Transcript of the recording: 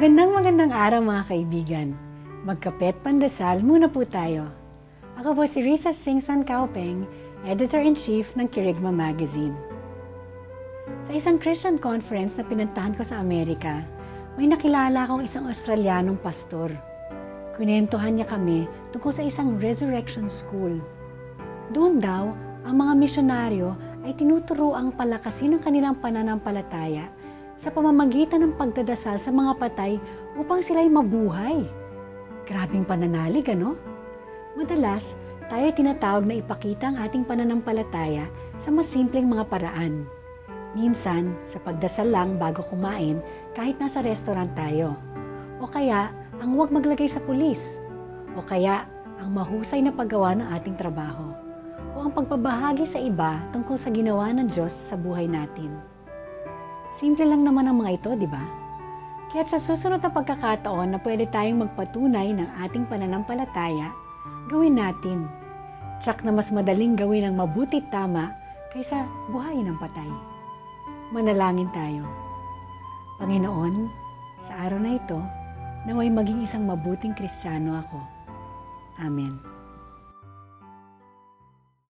Magandang magandang araw mga kaibigan. Magkapet pandasal muna po tayo. Ako po si Risa Singson Kaupeng, Editor-in-Chief ng Kirigma Magazine. Sa isang Christian conference na pinuntahan ko sa Amerika, may nakilala akong isang Australianong pastor. Kunentuhan niya kami tungkol sa isang resurrection school. Doon daw, ang mga misyonaryo ay tinuturo ang palakasin ng kanilang pananampalataya sa pamamagitan ng pagdadasal sa mga patay upang sila'y mabuhay. Grabing pananalig, ano? Madalas, tayo tinatawag na ipakita ang ating pananampalataya sa mas simpleng mga paraan. Minsan, sa pagdasal lang bago kumain kahit nasa restaurant tayo. O kaya, ang huwag maglagay sa pulis. O kaya, ang mahusay na paggawa ng ating trabaho. O ang pagpabahagi sa iba tungkol sa ginawa ng Diyos sa buhay natin. Simple lang naman ang mga ito, di ba? Kaya't sa susunod na pagkakataon na pwede tayong magpatunay ng ating pananampalataya, gawin natin. Tsak na mas madaling gawin ang mabuti tama kaysa buhayin ng patay. Manalangin tayo. Panginoon, sa araw na ito, naway maging isang mabuting kristyano ako. Amen.